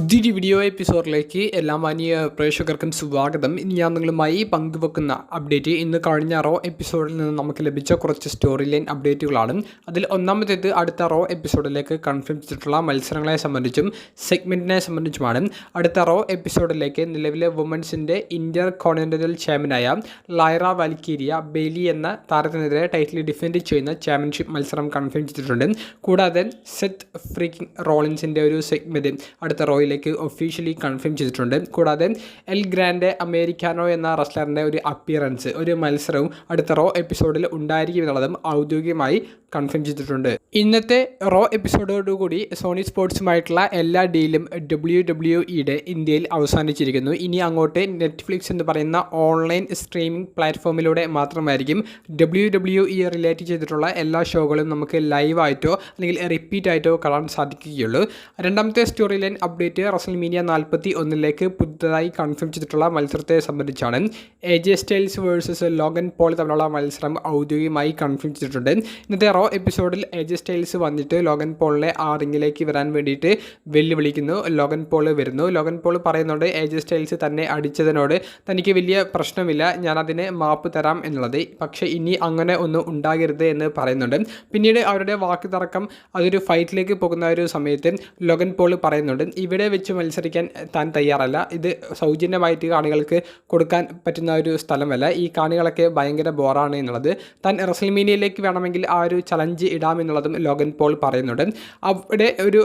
പുതിയൊരു വീഡിയോ എപ്പിസോഡിലേക്ക് എല്ലാ മാന്യ പ്രേക്ഷകർക്കും സ്വാഗതം. ഇനി ഞാൻ നിങ്ങളുമായി പങ്കുവെക്കുന്ന അപ്ഡേറ്റ് ഇന്ന് കഴിഞ്ഞ റോ എപ്പിസോഡിൽ നിന്ന് നമുക്ക് ലഭിച്ച കുറച്ച് സ്റ്റോറി ലൈൻ അപ്ഡേറ്റുകളാണ് അതിൽ ഒന്നാമത്തേത് അടുത്ത റോ എപ്പിസോഡിലേക്ക് കൺഫേം ചെയ്തിട്ടുള്ള മത്സരങ്ങളെ സംബന്ധിച്ചും സെഗ്മെന്റിനെ സംബന്ധിച്ചുമാണ്. അടുത്ത റോ എപ്പിസോഡിലേക്ക് നിലവിലെ വുമൻസിന്റെ ഇന്റർ കോണ്ടിനെന്റൽ ചാമ്പ്യനായ ലൈറ വാൽക്കീരിയ ബെയ്ലി എന്ന താരത്തിനെതിരെ ടൈറ്റിൽ ഡിഫെൻഡ് ചെയ്യുന്ന ചാമ്പ്യൻഷിപ്പ് മത്സരം കൺഫേം ചെയ്തിട്ടുണ്ട്. കൂടാതെ സെത്ത് ഫ്രീക്കിംഗ് റോളിൻസിന്റെ ഒരു സെഗ്മെന്റ് അടുത്ത റോയിലേക്ക് ഒഫീഷ്യലി കൺഫേം ചെയ്തിട്ടുണ്ട്. കൂടാതെ എൽ ഗ്രാൻഡ് അമേരിക്കാനോ എന്ന റസ്ലറിന്റെ ഒരു അപ്പിയറൻസ് ഒരു മത്സരവും അടുത്ത റോ എപ്പിസോഡിൽ ഉണ്ടായിരിക്കും എന്നുള്ളതും ഔദ്യോഗികമായി കൺഫേം ചെയ്തിട്ടുണ്ട്. ഇന്നത്തെ റോ എപ്പിസോഡോടുകൂടി സോണി സ്പോർട്സുമായിട്ടുള്ള എല്ലാ ഡീലും ഡബ്ല്യു ഡബ്ല്യു ഇയുടെ ഇന്ത്യയിൽ അവസാനിച്ചിരിക്കുന്നു. ഇനി അങ്ങോട്ട് നെറ്റ്ഫ്ലിക്സ് എന്ന് പറയുന്ന ഓൺലൈൻ സ്ട്രീമിംഗ് പ്ലാറ്റ്ഫോമിലൂടെ മാത്രമായിരിക്കും ഡബ്ല്യു ഡബ്ല്യു ഇ റിലേറ്റ് ചെയ്തിട്ടുള്ള എല്ലാ ഷോകളും നമുക്ക് ലൈവായിട്ടോ അല്ലെങ്കിൽ റിപ്പീറ്റ് ആയിട്ടോ കാണാൻ സാധിക്കുകയുള്ളൂ. രണ്ടാമത്തെ story line update WrestleMania നാൽപ്പത്തി ഒന്നിലേക്ക് പുതുതായി കൺഫേം ചെയ്തിട്ടുള്ള മത്സരത്തെ സംബന്ധിച്ചാണ്. A J Styles versus Logan Paul തമ്മിലുള്ള മത്സരം ഔദ്യോഗികമായി കൺഫേം ചെയ്തിട്ടുണ്ട്. ഇന്നത്തെ എപ്പിസോഡിൽ എജ് സ്റ്റൈൽസ് വന്നിട്ട് ലോഗൻ പോളിനെ ആ റിങ്ങിലേക്ക് വരാൻ വേണ്ടിയിട്ട് വെല്ലുവിളിക്കുന്നു. ലോഗൻ പോൾ വരുന്നു. ലോഗൻ പോൾ പറയുന്നുണ്ട് എജ് സ്റ്റൈൽസ് തന്നെ അടിച്ചതിനോട് തനിക്ക് വലിയ പ്രശ്നമില്ല ഞാൻ മാപ്പ് തരാം എന്നുള്ളത്. പക്ഷേ ഇനി അങ്ങനെ ഒന്നും ഉണ്ടാകരുത് എന്ന് പറയുന്നുണ്ട്. പിന്നീട് അവരുടെ വാക്ക് തർക്കം അതൊരു ഫൈറ്റിലേക്ക് പോകുന്ന ഒരു സമയത്ത് ലോഗൻ പോൾ പറയുന്നുണ്ട് ഇവിടെ വെച്ച് മത്സരിക്കാൻ താൻ തയ്യാറല്ല. ഇത് സൗജന്യമായിട്ട് കാണികൾക്ക് കൊടുക്കാൻ പറ്റുന്ന ഒരു സ്ഥലമല്ല. ഈ കാണികളൊക്കെ ഭയങ്കര ബോറാണ് എന്നുള്ളത്. താൻ റസൽമീനിയയിലേക്ക് വേണമെങ്കിൽ ആ ഒരു ചലഞ്ച് ഇടാമെന്നുള്ളതും ലോഗൻ പോൾ പറയുന്നുണ്ട്. അവിടെ ഒരു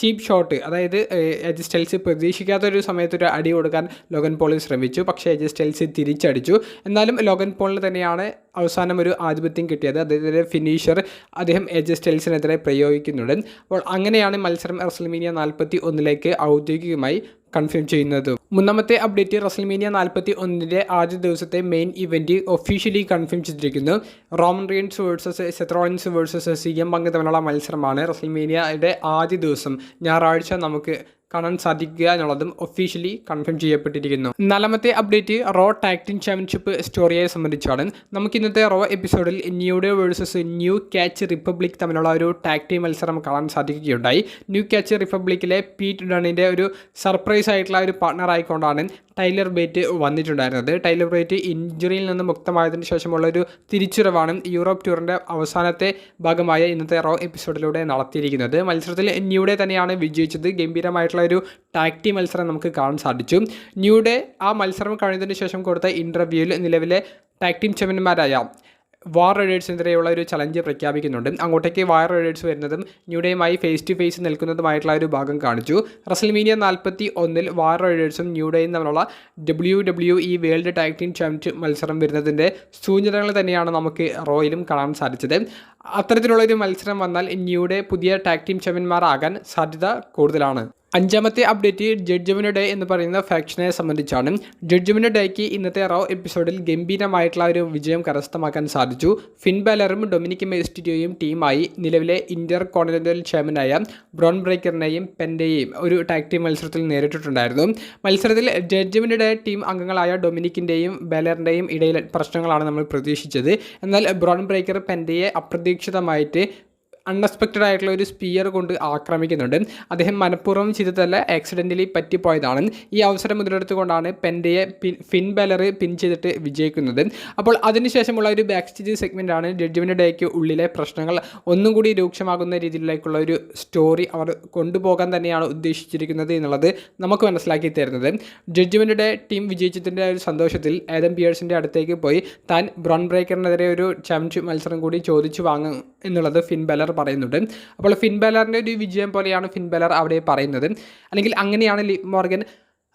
ചീപ്പ് ഷോട്ട് അതായത് എജ് പ്രതീക്ഷിക്കാത്തൊരു സമയത്തൊരു അടി കൊടുക്കാൻ ലോഗൻ പോൾ ശ്രമിച്ചു. പക്ഷേ എജ് സ്റ്റൈൽസ് തിരിച്ചടിച്ചു. എന്നാലും ലോഗൻ പോളിന് തന്നെയാണ് അവസാനം ഒരു ആധിപത്യം കിട്ടിയത്. അദ്ദേഹത്തിന്റെ ഫിനിഷർ അദ്ദേഹം എജ് സ്റ്റൈൽസിനെതിരെ പ്രയോഗിക്കുന്നുണ്ട്. അപ്പോൾ അങ്ങനെയാണ് മത്സരം റസൽമീനിയ നാൽപ്പത്തി ഒന്നിലേക്ക് ഔദ്യോഗികമായി കൺഫേം ചെയ്യുന്നത്. മൂന്നാമത്തെ അപ്ഡേറ്റ് റസൽമേനിയ നാൽപ്പത്തി ഒന്നിന്റെ ആദ്യ ദിവസത്തെ മെയിൻ ഇവന്റ് ഒഫീഷ്യലി കൺഫേം ചെയ്തിരിക്കുന്നു. Roman Reigns versus Seth Rollins versus C M Punk തമ്മിലുള്ള മത്സരമാണ് റസൽമേനിയയുടെ ആദ്യ ദിവസം. ഞായറാഴ്ച നമുക്ക് കാണാൻ സാധിക്കുക എന്നുള്ളതും ഒഫീഷ്യലി കൺഫേം ചെയ്യപ്പെട്ടിരിക്കുന്നു. നാലാമത്തെ update Raw tag team championship സ്റ്റോറിയെ സംബന്ധിച്ചാണ്. നമുക്ക് ഇന്നത്തെ റോ എപ്പിസോഡിൽ New Day versus new catch republic തമ്മിലുള്ള ഒരു ടാക്ടി മത്സരം കാണാൻ സാധിക്കുകയുണ്ടായി. ന്യൂ ക്യാച്ച് റിപ്പബ്ലിക്കിലെ പീറ്റ് ഡണിന്റെ ഒരു സർപ്രൈസ് ആയിട്ടുള്ള ഒരു പാർട്ണർ ആയിക്കൊണ്ടാണ് ടൈലർ ബേറ്റ് വന്നിട്ടുണ്ടായിരുന്നത്. ടൈലർ ബേറ്റ് ഇഞ്ചുറിയിൽ നിന്ന് മുക്തമായതിനു ശേഷമുള്ള ഒരു തിരിച്ചുറവാണ് യൂറോപ്പ് ടൂറിന്റെ അവസാനത്തെ ഭാഗമായ ഇന്നത്തെ റോ എപ്പിസോഡിലൂടെ നടത്തിയിരിക്കുന്നത്. മത്സരത്തിൽ ന്യൂഡേ തന്നെയാണ് വിജയിച്ചത്. ഗംഭീരമായിട്ടുള്ള ഒരു ടാക്ടി മത്സരം നമുക്ക് കാണാൻ സാധിച്ചു. ന്യൂഡേ ആ മത്സരം കഴിഞ്ഞതിന് ശേഷം കൊടുത്ത ഇന്റർവ്യൂവിൽ നിലവിലെ ടാക് ടീം വാർ റൈഡേഴ്സിനെതിരെയുള്ള ഒരു ചലഞ്ച് പ്രഖ്യാപിക്കുന്നുണ്ട്. അങ്ങോട്ടേക്ക് വാർ റൈഡേഴ്സ് വരുന്നതും ന്യൂഡേയുമായി ഫേസ് ടു ഫേസ് നിൽക്കുന്നതുമായിട്ടുള്ള ഒരു ഭാഗം കാണിച്ചു. റസൽമീനിയ നാൽപ്പത്തി ഒന്നിൽ വാർ റൈഡേഴ്സും ന്യൂഡേയും തമ്മിലുള്ള W W E world tag team championship മത്സരം വരുന്നതിന്റെ സൂചനകൾ തന്നെയാണ് നമുക്ക് റോയിലും കാണാൻ സാധിച്ചത്. അത്തരത്തിലുള്ള ഒരു മത്സരം വന്നാൽ ന്യൂഡേ പുതിയ ടാഗ് ടീം ചാമ്പ്യന്മാരാകാൻ സാധ്യത കൂടുതലാണ്. അഞ്ചാമത്തെ അപ്ഡേറ്റ് ജഡ്ജ്മെന്റ് ഡേ എന്ന് പറയുന്ന ഫാക്ഷനെ സംബന്ധിച്ചാണ്. ജഡ്ജ്മെന്റ് ഡേക്ക് ഇന്നത്തെ റോ എപ്പിസോഡിൽ ഗംഭീരമായിട്ടുള്ള ഒരു വിജയം കരസ്ഥമാക്കാൻ സാധിച്ചു. ഫിൻ ബാലറും ഡൊമിനിക് മെസ്റ്റിറ്റിയോയും ടീമായി നിലവിലെ ഇന്റർ കോണ്ടിനെന്റൽ ചാമ്പ്യനായ ബ്രോൺ ബ്രേക്കറിനെയും പെന്റെയും ഒരു ടാക് ടീം മത്സരത്തിൽ നേരിട്ടിട്ടുണ്ടായിരുന്നു. മത്സരത്തിൽ ജഡ്ജ്മെന്റ് ഡേ ടീം അംഗങ്ങളായ ഡൊമിനിക്കിന്റെയും ബാലറിന്റെയും ഇടയിൽ പ്രശ്നങ്ങളാണ് നമ്മൾ പ്രതീക്ഷിച്ചത്. എന്നാൽ ബ്രോൺ ബ്രേക്കർ പെന്റെയെ അപ്രതീക്ഷിതമായിട്ട് അൺഎക്സ്പെക്റ്റഡ് ആയിട്ടുള്ള ഒരു സ്പിയർ കൊണ്ട് ആക്രമിക്കുന്നുണ്ട്. അദ്ദേഹം മനഃപൂർവം ചെയ്തതല്ല ആക്സിഡന്റലി പറ്റിപ്പോയതാണ്. ഈ അവസരം മുതലെടുത്തുകൊണ്ടാണ് പെൻഡയെ പിൻ ഫിൻ ബാലർ പിൻ ചെയ്തിട്ട് വിജയിക്കുന്നത്. അപ്പോൾ അതിനുശേഷമുള്ള ഒരു ബാക്ക് സ്റ്റേജ് സെഗ്മെന്റ് ആണ് ജഡ്ജ്മെന്റ് ഡേക്ക് ഉള്ളിലെ പ്രശ്നങ്ങൾ. ഒന്നും കൂടി രൂക്ഷമാകുന്ന രീതിയിലേക്കുള്ള ഒരു സ്റ്റോറി അവർ കൊണ്ടുപോകാൻ തന്നെയാണ് ഉദ്ദേശിച്ചിരിക്കുന്നത് എന്നുള്ളത് നമുക്ക് മനസ്സിലാക്കി തരുന്നത്. ജഡ്ജ്മെന്റ് ഡേ ടീം വിജയിച്ചതിന്റെ ഒരു സന്തോഷത്തിൽ ഏതം പിയേഴ്സിന്റെ അടുത്തേക്ക് പോയി. താൻ ബ്രോൺ ബ്രേക്കറിനെതിരെ ഒരു ചാമ്പ്യൻഷിപ്പ് മത്സരം കൂടി ചോദിച്ചു വാങ്ങും എന്നുള്ളത് ഫിൻ ബലർ പറയുന്നുണ്ട്. അപ്പോൾ ഫിൻബെലറിന്റെ ഒരു വിജയം പോലെയാണ് ഫിൻബെലർ അവിടെ പറയുന്നത്. അല്ലെങ്കിൽ അങ്ങനെയാണ് ലി മോർഗൻ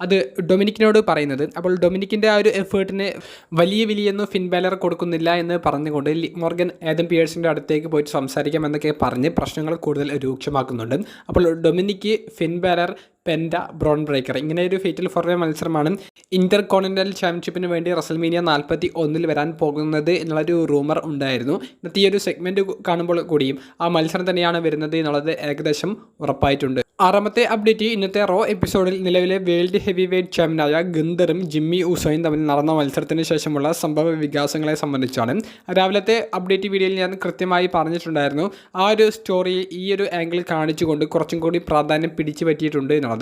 അത് ഡൊമിനിക്കിനോട് പറയുന്നത്. അപ്പോൾ ഡൊമിനിക്കിന്റെ ആ ഒരു എഫേർട്ടിന് വലിയ വിലയൊന്നും ഫിൻബാലർ കൊടുക്കുന്നില്ല എന്ന് പറഞ്ഞുകൊണ്ട് മോർഗൻ ഏതൻ പിയേഴ്സിന്റെ അടുത്തേക്ക് പോയിട്ട് സംസാരിക്കാം എന്നൊക്കെ പറഞ്ഞ് പ്രശ്നങ്ങൾ കൂടുതൽ രൂക്ഷമാക്കുന്നുണ്ട്. അപ്പോൾ Dominik Finn Balor Penta Bron Breakker. ഇങ്ങനെ ഒരു ഫേറ്റൽ ഫോർവേ മത്സരമാണ് ഇന്റർ കോണ്ടിനെന്റൽ ചാമ്പ്യൻഷിപ്പിന് വേണ്ടി റസൽമീനിയ നാൽപ്പത്തി ഒന്നിൽ വരാൻ പോകുന്നത് എന്നുള്ളൊരു റൂമർ ഉണ്ടായിരുന്നു. ഇന്നത്തെ ഈ ഒരു സെഗ്മെന്റ് കാണുമ്പോൾ കൂടിയും ആ മത്സരം തന്നെയാണ് വരുന്നത് എന്നുള്ളത് ഏകദേശം ഉറപ്പായിട്ടുണ്ട്. ആറാമത്തെ അപ്ഡേറ്റ് ഇന്നത്തെ റോ എപ്പിസോഡിൽ നിലവിലെ വേൾഡ് ഹെവി വെയ്റ്റ് ചാമ്പ്യനായ ഗന്ധറും ജിമ്മി ഉസോയും തമ്മിൽ നടന്ന മത്സരത്തിന് ശേഷമുള്ള സംഭവ വികാസങ്ങളെ സംബന്ധിച്ചാണ്. രാവിലത്തെ അപ്ഡേറ്റ് വീഡിയോയിൽ ഞാൻ കൃത്യമായി പറഞ്ഞിട്ടുണ്ടായിരുന്നു. ആ ഒരു സ്റ്റോറി ഈ ഒരു ആംഗിൾ കാണിച്ചുകൊണ്ട് കുറച്ചും കൂടി പ്രാധാന്യം പിടിച്ചു പറ്റിയിട്ടുണ്ട് എന്നുള്ളത്.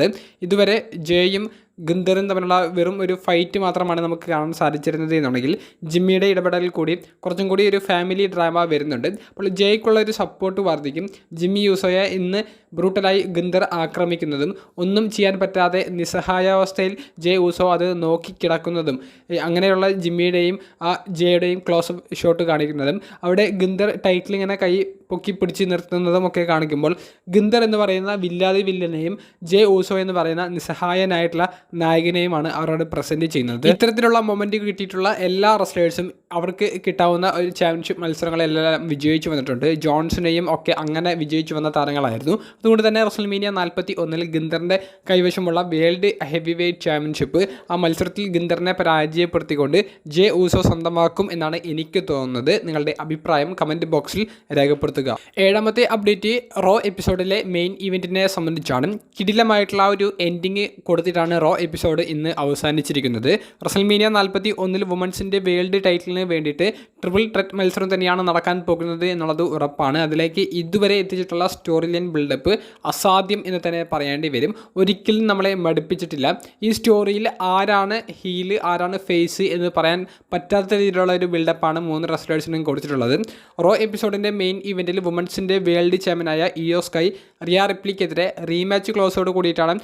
ഇതുവരെ ജയും ഗുന്തറും തമ്മിലുള്ള വെറും ഒരു ഫൈറ്റ് മാത്രമാണ് നമുക്ക് കാണാൻ സാധിച്ചിരുന്നത് എന്നുണ്ടെങ്കിൽ ജിമ്മിയുടെ ഇടപെടലിൽ കൂടി കുറച്ചും കൂടി ഒരു ഫാമിലി ഡ്രാമ വരുന്നുണ്ട്. അപ്പോൾ ജയ്ക്കുള്ള ഒരു സപ്പോർട്ട് വർദ്ധിക്കും. ജിമ്മി യൂസോയെ ഇന്ന് ബ്രൂട്ടലായി ഗുന്തർ ആക്രമിക്കുന്നതും ഒന്നും ചെയ്യാൻ പറ്റാതെ നിസ്സഹായാവസ്ഥയിൽ ജയ് ഊസോ അത് നോക്കി കിടക്കുന്നതും അങ്ങനെയുള്ള ജിമ്മിയുടെയും ആ ജയയുടെയും ക്ലോസ് ഷോട്ട് കാണിക്കുന്നതും അവിടെ ഗുന്തർ ടൈറ്റിൽ ഇങ്ങനെ കൈ പൊക്കി പിടിച്ച് നിർത്തുന്നതും ഒക്കെ കാണിക്കുമ്പോൾ ഗുന്തർ എന്ന് പറയുന്ന വില്ലാതി വില്ലനെയും ജെ ഊസോ എന്ന് പറയുന്ന നിസ്സഹായനായിട്ടുള്ള നായകനെയുമാണ് അവരോട് പ്രസന്റ് ചെയ്യുന്നത്. ഇത്തരത്തിലുള്ള മൊമെന്റ് കിട്ടിയിട്ടുള്ള എല്ലാ റെസ്ലേഴ്സും അവർക്ക് കിട്ടാവുന്ന ഒരു ചാമ്പ്യൻഷിപ്പ് മത്സരങ്ങളെല്ലാം വിജയിച്ചു വന്നിട്ടുണ്ട്. ജോൺസിനെയും ഒക്കെ അങ്ങനെ വിജയിച്ചു വന്ന താരങ്ങളായിരുന്നു. അതുകൊണ്ട് തന്നെ റസൽമീനിയ നാൽപ്പത്തി ഒന്നിൽ ഗിന്ദറിന്റെ കൈവശമുള്ള വേൾഡ് ഹെവി വെയ്റ്റ് ചാമ്പ്യൻഷിപ്പ് ആ മത്സരത്തിൽ ഗിന്ദറിനെ പരാജയപ്പെടുത്തിക്കൊണ്ട് ജെ ഊസോ സ്വന്തമാക്കും എന്നാണ് എനിക്ക് തോന്നുന്നത്. നിങ്ങളുടെ അഭിപ്രായം കമന്റ് ബോക്സിൽ രേഖപ്പെടുത്തുക. ഏഴാമത്തെ അപ്ഡേറ്റ് റോ എപ്പിസോഡിലെ മെയിൻ ഇവന്റിനെ സംബന്ധിച്ചാണ്. കിടിലമായിട്ടുള്ള ഒരു എൻഡിങ് കൊടുത്തിട്ടാണ് റോ എപ്പിസോഡ് ഇന്ന് അവസാനിച്ചിരിക്കുന്നത്. റസൽമീനിയ നാൽപ്പത്തി ഒന്നിൽ വുമൻസിന്റെ വേൾഡ് ടൈറ്റിലിന് വേണ്ടിയിട്ട് ട്രിപ്പിൾ ട്രെറ്റ് മത്സരം തന്നെയാണ് നടക്കാൻ പോകുന്നത് എന്നുള്ളത് ഉറപ്പാണ്. അതിലേക്ക് ഇതുവരെ എത്തിച്ചിട്ടുള്ള സ്റ്റോറി ലൈൻ ബിൽഡപ്പ് അസാധ്യം എന്ന് തന്നെ പറയേണ്ടി വരും. ഒരിക്കലും നമ്മളെ മടുപ്പിച്ചിട്ടില്ല. ഈ സ്റ്റോറിയിൽ ആരാണ് ഹീൽ ആരാണ് ഫേസ് എന്ന് പറയാൻ പറ്റാത്ത രീതിയിലുള്ള ഒരു ബിൽഡപ്പാണ് മൂന്ന് റെസ്ലേഴ്സിനും കൊടുത്തിട്ടുള്ളത്. റോ എപ്പിസോഡിന്റെ മെയിൻ ഇവന്റിൽ വുമൻസിന്റെ വേൾഡ് ചാമ്പ്യനായ ഇയോസ്കൈ റിയാ റിപ്ലിക്കെതിരെ റീമാച്ച് ക്ലോസോട് കൂടിയിട്ടാണ്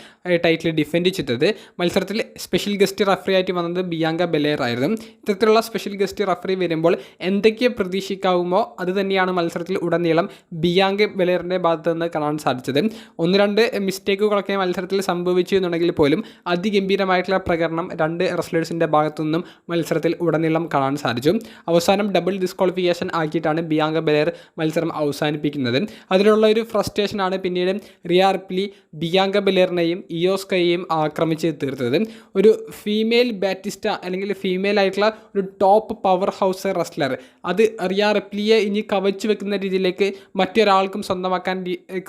ടൈറ്റിൽ ഡിഫെൻഡ് ചെയ്തത്. മത്സരത്തിൽ സ്പെഷ്യൽ ഗസ്റ്റ് റഫറി ആയിട്ട് വന്നത് ബിയാങ്ക ബെലേർ ആയിരുന്നു. ഇത്തരത്തിലുള്ള സ്പെഷ്യൽ ഗസ്റ്റ് റഫറി വരുമ്പോൾ എന്തൊക്കെ പ്രതീക്ഷിക്കാവുമോ അത് തന്നെയാണ് മത്സരത്തിൽ ഉടനീളം ബിയാങ്ക ബെലേറിന്റെ ഭാഗത്ത് നിന്ന് കാണാൻ സാധിച്ചത്. ഒന്ന് രണ്ട് മിസ്റ്റേക്കുകളൊക്കെ മത്സരത്തിൽ സംഭവിച്ചു എന്നുണ്ടെങ്കിൽ പോലും അതിഗംഭീരമായിട്ടുള്ള പ്രകടനം രണ്ട് റെസ്ലേഴ്സിന്റെ ഭാഗത്തു നിന്നും മത്സരത്തിൽ ഉടനീളം കാണാൻ സാധിച്ചു. അവസാനം ഡബിൾ ഡിസ്ക്വാളിഫിക്കേഷൻ ആക്കിയിട്ടാണ് ബിയാങ്ക ബെലേർ മത്സരം അവസാനിപ്പിക്കുന്നത്. അതിലുള്ള ഒരു ഫ്രസ്ട്രേഷനാണ് പിന്നീട് റിയാർപ്ലി ബിയാങ്ക ബെലേറിനെയും ഇയോസ്കയെയും ആക്രമിച്ച് തീർത്തത് ഒരു ഫീമെയിൽ ബാറ്റിസ്റ്റ അല്ലെങ്കിൽ ഫീമെയിൽ ആയിട്ടുള്ള ഒരു ടോപ്പ് പവർ ഹൗസ് റെസ്ലർ അത് റിയ റിപ്ലിയെ ഇനി കവച്ചു വെക്കുന്ന രീതിയിലേക്ക് മറ്റൊരാൾക്കും സ്വന്തമാക്കാൻ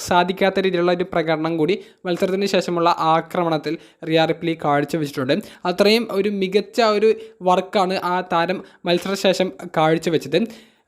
സാധിക്കാത്ത രീതിയിലുള്ള ഒരു പ്രകടനം കൂടി മത്സരത്തിന് ശേഷമുള്ള ആക്രമണത്തിൽ റിയ റിപ്ലി കാഴ്ചവെച്ചിട്ടുണ്ട്. അത്രയും ഒരു മികച്ച ഒരു വർക്കാണ് ആ താരം മത്സരശേഷം കാഴ്ചവെച്ചത്.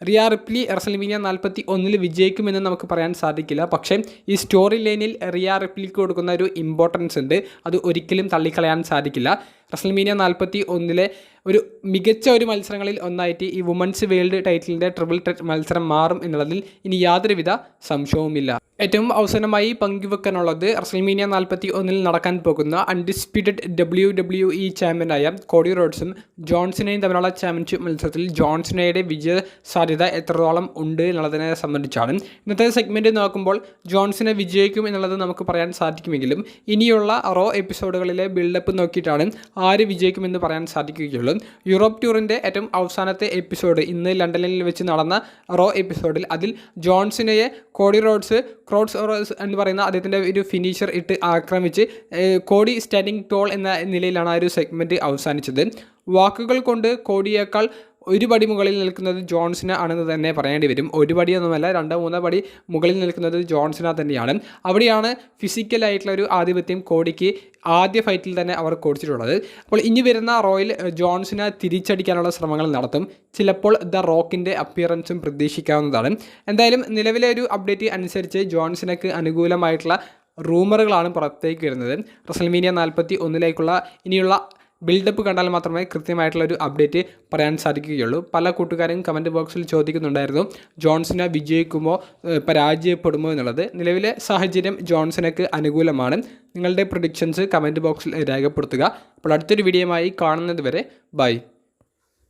റിയ റിപ്ലി റസൽമീനിയ നാൽപ്പത്തി ഒന്നിൽ വിജയിക്കുമെന്ന് നമുക്ക് പറയാൻ സാധിക്കില്ല. പക്ഷേ ഈ സ്റ്റോറി ലൈനിൽ റിയ റിപ്ലിക്ക് കൊടുക്കുന്ന ഒരു ഇമ്പോർട്ടൻസ് ഉണ്ട്. അത് ഒരിക്കലും തള്ളിക്കളയാൻ സാധിക്കില്ല. റസൽമീനിയ നാൽപ്പത്തി ഒന്നിലെ ഒരു മികച്ച ഒരു മത്സരങ്ങളിൽ ഒന്നായിട്ട് ഈ വുമൻസ് വേൾഡ് ടൈറ്റിലിന്റെ ട്രിപ്പിൾ ട്രെറ്റ് മത്സരം മാറും എന്നുള്ളതിൽ ഇനി യാതൊരുവിധ സംശയവുമില്ല. ഏറ്റവും അവസാനമായി പങ്കുവെക്കാനുള്ളത് റസൽമീനിയ നാൽപ്പത്തി ഒന്നിൽ നടക്കാൻ പോകുന്ന അൺഡിസ്പ്യൂട്ടഡ് ഡബ്ല്യു ഡബ്ല്യു ഇ ചാമ്പ്യനായ കോഡി റോഡ്സും ജോൺസിനെയും തമ്മിലുള്ള ചാമ്പ്യൻഷിപ്പ് മത്സരത്തിൽ ജോൺസിനയുടെ വിജയ സാധ്യത എത്രത്തോളം ഉണ്ട് എന്നുള്ളതിനെ സംബന്ധിച്ചാണ്. ഇന്നത്തെ സെഗ്മെന്റ് നോക്കുമ്പോൾ ജോൺസനെ വിജയിക്കും എന്നുള്ളത് നമുക്ക് പറയാൻ സാധിക്കുമെങ്കിലും ഇനിയുള്ള റോ എപ്പിസോഡുകളിലെ ബിൽഡപ്പ് നോക്കിയിട്ടാണ് ആര് വിജയിക്കുമെന്ന് പറയാൻ സാധിക്കുകയുള്ളൂ. യൂറോപ്പ് ടൂറിന്റെ ഏറ്റവും അവസാനത്തെ എപ്പിസോഡ് ഇന്ന് ലണ്ടനിൽ വെച്ച് നടന്ന റോ എപ്പിസോഡിൽ അതിൽ ജോൺസിനെയെ കോഡി റോഡ്സ് ക്രോഡ്സ് റോഡ്സ് എന്ന് പറയുന്ന അദ്ദേഹത്തിന്റെ ഒരു ഫിനിഷർ ഇട്ട് ആക്രമിച്ച് കോഡി സ്റ്റാൻഡിങ് ടോൾ എന്ന നിലയിലാണ് ആ ഒരു സെഗ്മെന്റ് അവസാനിച്ചത്. വാക്കുകൾ കൊണ്ട് കോടിയേക്കാൾ ഒരു പടി മുകളിൽ നിൽക്കുന്നത് ജോൺസിന് ആണെന്ന് തന്നെ പറയേണ്ടി വരും. ഒരു പടിയൊന്നുമല്ല രണ്ടോ മൂന്നോ പടി മുകളിൽ നിൽക്കുന്നത് ജോൺസിന തന്നെയാണ്. അവിടെയാണ് ഫിസിക്കലായിട്ടുള്ള ഒരു ആധിപത്യം കോടിക്ക് ആദ്യ ഫൈറ്റിൽ തന്നെ അവർ കൊടുത്തിട്ടുള്ളത്. അപ്പോൾ ഇനി വരുന്ന റോയൽ ജോൺസിനെ തിരിച്ചടിക്കാനുള്ള ശ്രമങ്ങൾ നടത്തും. ചിലപ്പോൾ ദ റോക്കിന്റെ അപ്പിയറൻസും പ്രതീക്ഷിക്കാവുന്നതാണ്. എന്തായാലും നിലവിലെ ഒരു അപ്ഡേറ്റ് അനുസരിച്ച് ജോൺസിനക്ക് അനുകൂലമായിട്ടുള്ള റൂമറുകളാണ് പുറത്തേക്ക് വരുന്നത്. റസൽമീനിയ നാൽപ്പത്തി ഒന്നിലേക്കുള്ള ഇനിയുള്ള ബിൽഡപ്പ് കണ്ടാൽ മാത്രമേ കൃത്യമായിട്ടുള്ള ഒരു അപ്ഡേറ്റ് പറയാൻ സാധിക്കുകയുള്ളൂ. പല കൂട്ടുകാരും കമന്റ് ബോക്സിൽ ചോദിക്കുന്നുണ്ടായിരുന്നു ജോൺസനെ വിജയിക്കുമോ പരാജയപ്പെടുമോ എന്നുള്ളത്. നിലവിലെ സാഹചര്യം ജോൺസനക്ക് അനുകൂലമാണ്. നിങ്ങളുടെ പ്രൊഡിക്ഷൻസ് കമന്റ് ബോക്സിൽ രേഖപ്പെടുത്തുക. അപ്പോൾ അടുത്തൊരു വീഡിയോയുമായി കാണുന്നത് വരെ ബൈ